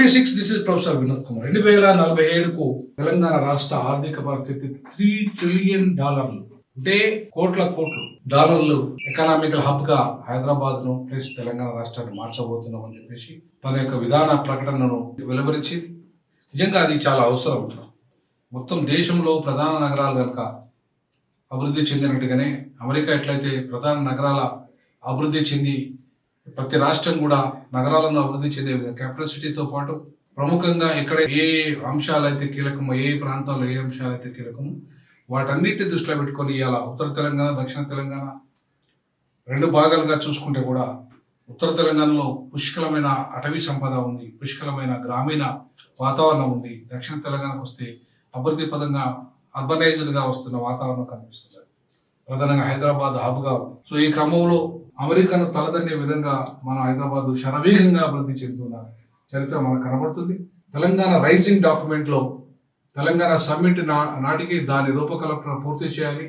Twenty six this is professor Vinod Kumar రెండు వేల నలభై ఏడుకు తెలంగాణ రాష్ట్ర ఆర్థిక పరిస్థితి త్రీ ట్రిలియన్ డాలర్లు. అంటే కోట్ల కోట్లు డాలర్లు ఎకనామికల్ హబ్గా హైదరాబాద్ను ప్లస్ తెలంగాణ రాష్ట్రాన్ని మార్చబోతున్నాం అని చెప్పేసి తన యొక్క విధాన ప్రకటనను వెలువరించింది నిజంగా అది చాలా అవసరం. మొత్తం దేశంలో ప్రధాన నగరాలు కనుక అభివృద్ధి చెందినట్టుగానే అమెరికా ఎట్లయితే ప్రధాన నగరాల అభివృద్ధి చెంది ప్రతి రాష్ట్రం కూడా నగరాలను అభివృద్ధి చెందే విధంగా క్యాపిటల్ సిటీతో పాటు ప్రముఖంగా ఎక్కడ ఏ అంశాలు అయితే కీలకమో ఏ ప్రాంతాల్లో ఏ అంశాలు అయితే కీలకమో వాటన్నిటిని దృష్టిలో పెట్టుకొని ఇవాళ ఉత్తర తెలంగాణ దక్షిణ తెలంగాణ రెండు భాగాలుగా చూసుకుంటే కూడా ఉత్తర తెలంగాణలో పుష్కలమైన అటవీ సంపద ఉంది పుష్కలమైన గ్రామీణ వాతావరణం ఉంది. దక్షిణ తెలంగాణకు వస్తే అభివృద్ధి పదంగా అర్బనైజ్డ్గా వస్తున్న వాతావరణం కనిపిస్తుంది. ప్రధానంగా హైదరాబాద్ హబ్గా ఉంది. సో ఈ క్రమంలో అమెరికాను తలదన్నే విధంగా మన హైదరాబాద్ శరవేగంగా అభివృద్ధి చెందుతున్న చరిత్ర మనకు కనబడుతుంది. తెలంగాణ రైజింగ్ డాక్యుమెంట్లో తెలంగాణ సమ్మిట్ నా నాటికి దాని రూపకల్పన పూర్తి చేయాలి.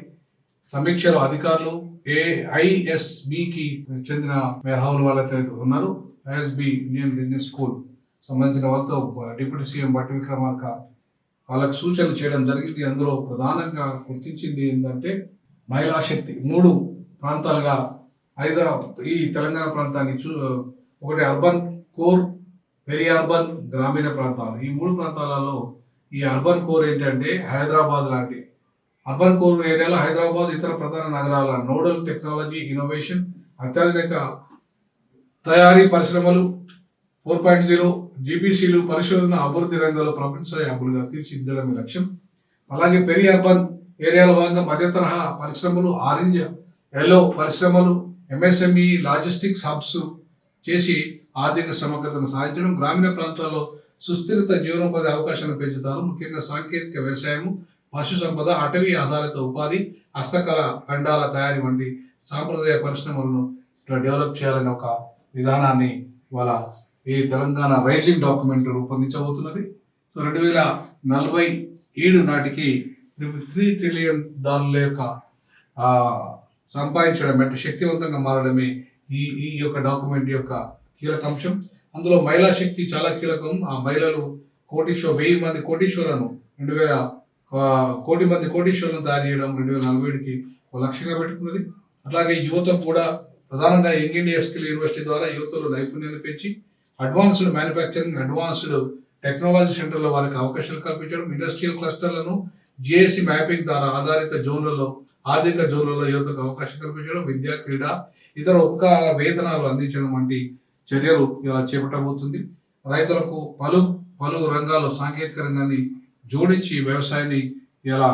సమీక్షలో అధికారులు ఏఐఎస్బికి చెందిన మేధావులు వాళ్ళైతే ఉన్నారు. ఐఎస్బి ఇండియన్ బిజినెస్ స్కూల్ సంబంధించిన వాళ్ళతో డిప్యూటీ సీఎం భట్టి విక్రమార్క వాళ్ళకు సూచనలు చేయడం జరిగింది. అందులో ప్రధానంగా గుర్తించింది ఏంటంటే మహిళా శక్తి మూడు ప్రాంతాలుగా హైదరాబాద్ ఈ తెలంగాణ ప్రాంతాన్ని చూ ఒకటి అర్బన్ కోర్ పెరి అర్బన్ గ్రామీణ ప్రాంతాలు. ఈ మూడు ప్రాంతాలలో ఈ అర్బన్ కోర్ ఏంటంటే హైదరాబాద్ లాంటి. అర్బన్ కోర్ ఏరియాలో హైదరాబాద్ ఇతర ప్రధాన నగరాల నోడల్ టెక్నాలజీ ఇన్నోవేషన్ అత్యాధునిక తయారీ పరిశ్రమలు ఫోర్ పాయింట్ జీరో జీబీసీలు పరిశోధన అభివృద్ధి రంగంలో ప్రపంచ హబ్బులుగా తీర్చిదిద్దడమే లక్ష్యం. అలాగే పెరి అర్బన్ ఏరియాలో భాగంగా మధ్య తరహా పరిశ్రమలు ఆరెంజ్ ఎల్లో పరిశ్రమలు ఎంఎస్ఎంఈ లాజిస్టిక్స్ హబ్స్ చేసి ఆర్థిక సమగ్రతను సాధించడం గ్రామీణ ప్రాంతాల్లో సుస్థిరత జీవనోపాధి అవకాశాలను పెంచుతారు. ముఖ్యంగా సాంకేతిక వ్యవసాయం పశు సంపద అటవీ ఆధారిత ఉపాధి హస్తకళ ఖండాల తయారీ వంటి సాంప్రదాయ పరిశ్రమలను ఇట్లా డెవలప్ చేయాలనే ఒక విధానాన్ని ఇవాళ ఈ తెలంగాణ రైజింగ్ డాక్యుమెంట్ రూపొందించబోతున్నది. సో రెండు వేల నలభై ఏడు నాటికి త్రీ ట్రిలియన్ డాలర్ల యొక్క సంపాదించడం అంటే శక్తివంతంగా మారడమే ఈ ఈ యొక్క డాక్యుమెంట్ యొక్క కీలక అంశం. అందులో మహిళా శక్తి చాలా కీలకం. ఆ మహిళలు కోటీశ్వర వెయ్యి మంది కోటీశ్వరులను రెండు వేల కోటి మంది కోటీశ్వరులను తయారు చేయడం రెండు వేల నలభై ఏడుకి ఒక లక్ష్యంగా పెట్టుకున్నది. అట్లాగే యువత కూడా ప్రధానంగా యంగ్ ఇండియా స్కిల్ యూనివర్సిటీ ద్వారా యువతలో నైపుణ్యాన్ని పెంచి అడ్వాన్స్డ్ మ్యానుఫ్యాక్చరింగ్ అడ్వాన్స్డ్ టెక్నాలజీ సెంటర్లో వారికి అవకాశాలు కల్పించడం ఇండస్ట్రియల్ క్లస్టర్లను జిఎస్సి మ్యాపింగ్ ద్వారా ఆధారిత జోన్లలో ఆర్థిక జోన్లలో యువతకు అవకాశం కల్పించడం విద్యా క్రీడ ఇతర ఉపకార వేతనాలు అందించడం వంటి చర్యలు ఇలా చేపట్టబోతుంది. రైతులకు పలు పలు రంగాల్లో సాంకేతిక రంగాన్ని జోడించి వ్యవసాయాన్ని ఇలా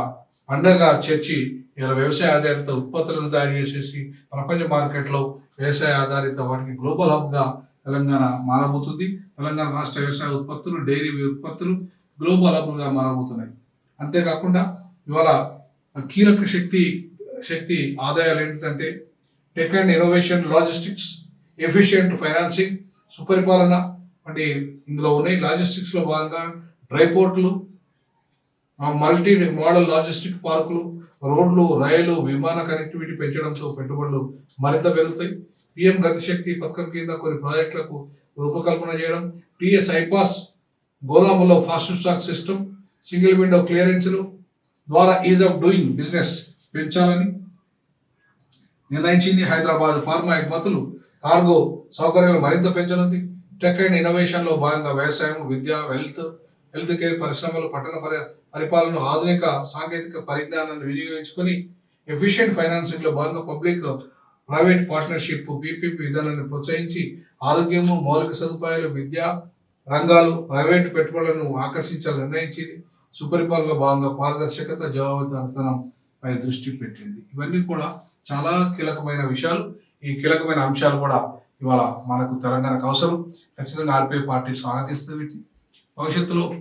పండగగా చేర్చి ఇలా వ్యవసాయ ఆధారిత ఉత్పత్తులను తయారు చేసేసి ప్రపంచ మార్కెట్లో వ్యవసాయ ఆధారిత వాటికి గ్లోబల్ హబ్గా తెలంగాణ మారబోతుంది. తెలంగాణ రాష్ట్ర వ్యవసాయ ఉత్పత్తులు డైరీ ఉత్పత్తులు గ్లోబల్ హబ్గా మారబోతున్నాయి. అంతేకాకుండా ఇవాళ కీలక శక్తి శక్తి ఆదాయాలు ఏంటంటే tech and innovation logistics efficient financing సుపరిపాలన వంటి ఇందులో ఉన్నాయి. లాజిస్టిక్స్లో భాగంగా డ్రైపోర్ట్లు మల్టీ మోడల్ లాజిస్టిక్ పార్కులు రోడ్లు రైలు విమాన కనెక్టివిటీ పెంచడంతో పెట్టుబడులు మరింత పెరుగుతాయి. పిఎం గతిశక్తి పథకం కింద కొన్ని ప్రాజెక్టులకు రూపకల్పన చేయడం టిఎస్ ఐపాస్ గోదాములో fast track system single window క్లియరెన్స్లు ద్వారా ఈజ్ ఆఫ్ డూయింగ్ బిజినెస్ పెంచాలని నిర్ణయించింది హైదరాబాద్ ఫార్మా ఎగుమతులు కార్గో సౌకర్యాలు మరింత పెంచనుంది. టెక్ అండ్ ఇన్నోవేషన్లో భాగంగా వ్యవసాయం విద్య వెల్త్ హెల్త్ కేర్ పరిశ్రమలు పట్టణ పరి పరిపాలన ఆధునిక సాంకేతిక పరిజ్ఞానాన్ని వినియోగించుకొని ఎఫిషియెంట్ ఫైనాన్సింగ్లో భాగంగా పబ్లిక్ ప్రైవేట్ పార్ట్నర్షిప్ పీపీపీ విధానాన్ని ప్రోత్సహించి ఆరోగ్యము మౌలిక సదుపాయాలు విద్య రంగాలు ప్రైవేట్ పెట్టుబడులను ఆకర్షించాలని నిర్ణయించింది. సుపరిపాలన భాగంగా పారదర్శకత జవాబుదారితనం పై దృష్టి పెట్టింది. ఇవన్నీ కూడా చాలా కీలకమైన విషయాలు. ఈ కీలకమైన అంశాలు కూడా ఇవాళ మనకు తెలంగాణకు అవసరం. ఖచ్చితంగా ఆర్పీఐ పార్టీ స్వాగతిస్తుంది భవిష్యత్తులో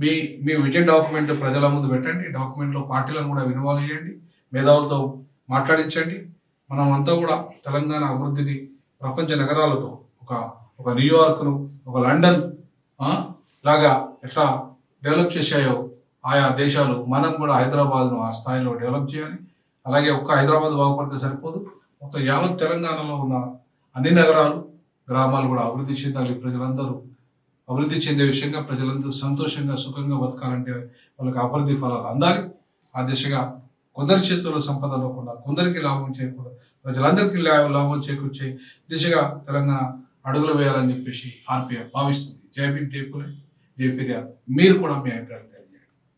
మీ మీ విజన్ డాక్యుమెంట్ ప్రజల ముందు పెట్టండి. డాక్యుమెంట్లో పార్టీలను కూడా ఇన్వాల్వ్ చేయండి. మేధావులతో మాట్లాడించండి. మనం అంతా కూడా తెలంగాణ అభివృద్ధిని ప్రపంచ నగరాలతో ఒక ఒక న్యూయార్క్ను ఒక లండన్ లాగా ఎట్లా డెవలప్ చేశాయో ఆయా దేశాలు మనం కూడా హైదరాబాద్ను ఆ స్థాయిలో డెవలప్ చేయాలి. అలాగే ఒక్క హైదరాబాద్ బాగుపడితే సరిపోదు. మొత్తం యావత్ తెలంగాణలో ఉన్న అన్ని నగరాలు గ్రామాలు కూడా అభివృద్ధి చెందాలి ప్రజలందరూ. అభివృద్ధి చెందే విషయంగా ప్రజలందరూ సంతోషంగా సుఖంగా బతకాలంటే వాళ్ళకి అభివృద్ధి ఫలాలు అందాలి. ఆ దిశగా కొందరి చేతుల్లో సంపద లేకుండా కొందరికి లాభం చేయకూడదు ప్రజలందరికీ లా- లాభం చేకూర్చే దిశగా తెలంగాణ అడుగులు వేయాలని చెప్పేసి ఆర్పిఐ భావిస్తుంది. జై భీమ్ టేపులే జై పెరియార్ మీరు కూడా మీ అభిప్రాయాలు